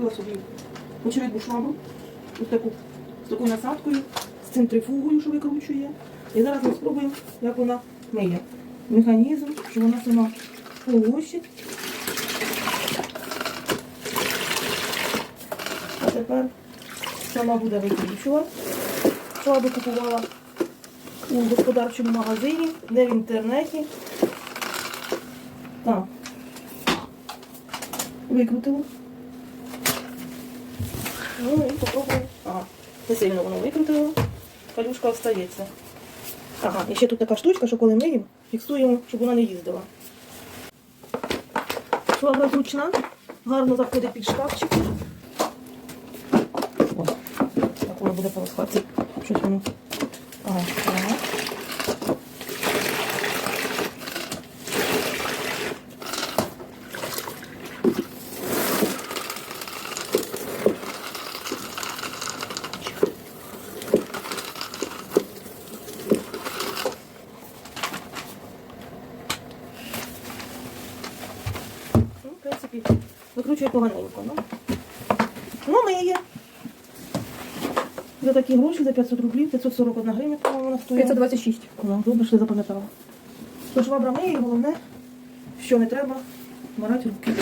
Купила собі очередну швабру, ось таку, з такою насадкою, з центрифугою, що викручує. І зараз ми спробуємо, як вона миє. Механізм, що вона сама полощить. А тепер сама буде викручувати. Швабру купувала у господарчому магазині, не в інтернеті. Так. Викрутила. Ну і попробуємо. Ага, не сильно воно викрутило. Калюшка остається. Ага, і тут така штучка, що коли миємо, фіксуємо, щоб вона не їздила. Швабра зручна, гарно заходить під шкафчик. О, так воно буде полоскатися. Щось воно. Ага, ага. Принципі, викручує поганенько. Ну, ну миє. За такі гроші, за 500 рублів, 541 гривня, по-моєму, вона стоїть. 526. Ну, добре, що я запам'ятала. Тож вабра миє, і головне, що не треба марати руки.